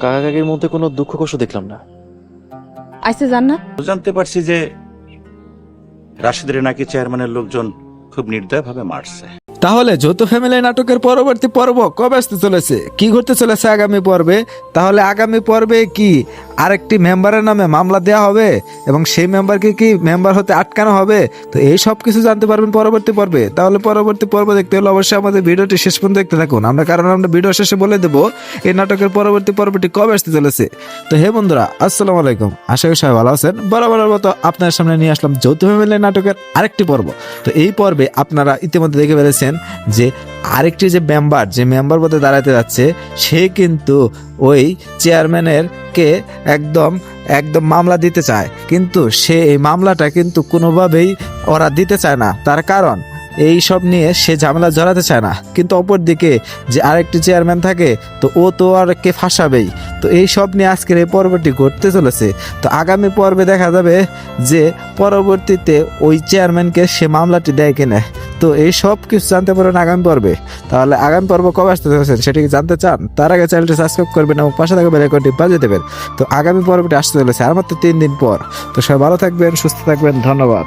কাকা কাকির মধ্যে কোনো দুঃখ কষ্ট দেখলাম না। আইসে জান না। জানতে পারছি যে রাশিদের নাকি চেয়ারম্যানের লোকজন খুব নির্দয়ভাবে মারছে। তাহলে যৌথ ফ্যামিলি নাটকের পরবর্তী পর্ব কবে আসতে চলেছে? কি ঘটতে চলেছে আগামী পর্বে? তাহলে আগামী পর্বে কি আরেকটি মেম্বারের নামে মামলা দেওয়া হবে এবং সেই মেম্বারকে কি মেম্বার হতে আটকানো হবে? তো এই সব কিছু জানতে পারবেন পরবর্তী পর্বে। তাহলে পরবর্তী পর্ব দেখতে হলে অবশ্যই আমাদের ভিডিওটি শেষ পর্যন্ত দেখতে থাকুন। আমরা কারণ আমরা ভিডিও শেষে বলে দেবো এই নাটকের পরবর্তী পর্বটি কবে আসতে চলেছে। তো হে বন্ধুরা, আসসালামু আলাইকুম। আশা করি সবাই ভালো আছেন। বরাবরের মতো আপনার সামনে নিয়ে আসলাম যৌথ ফ্যামিলি নাটকের আরেকটি পর্ব। তো এই পর্বে আপনারা ইতিমধ্যে দেখে ফেলেছেন যে আরেকটি যে মেম্বার যে মেম্বার পদে দাঁড়াতে যাচ্ছে, সে কিন্তু ওই চেয়ারম্যানের কে একদম একদম মামলা দিতে চায়। কিন্তু সে এই মামলাটা কিন্তু কোনোভাবেই ওরা দিতে চায় না। তার কারণ, এই সব নিয়ে সে ঝামেলা জড়াতে চায় না। কিন্তু অপরদিকে যে আরেকটি চেয়ারম্যান থাকে, তো ও তো আর কে ফাঁসাবেই। তো এই সব নিয়ে আজকের এই পর্বটি ঘটতে চলেছে। তো আগামী পর্বে দেখা যাবে যে পরবর্তীতে ওই চেয়ারম্যানকে সে মামলাটি দেয় কিনা। তো এই সব কিছু জানতে পারেন আগামী পর্বে। তাহলে আগামী পর্ব কবে আসতে চলেছে সেটি কি জানতে চান? তার আগে চ্যানেলটি সাবস্ক্রাইব করবেন এবং পাশে থাকা বেলাইকনটি বাজিয়ে দেবেন। তো আগামী পর্বটি আসতে চলেছে আর মাত্র তিন দিন পর। তো সবাই ভালো থাকবেন, সুস্থ থাকবেন, ধন্যবাদ।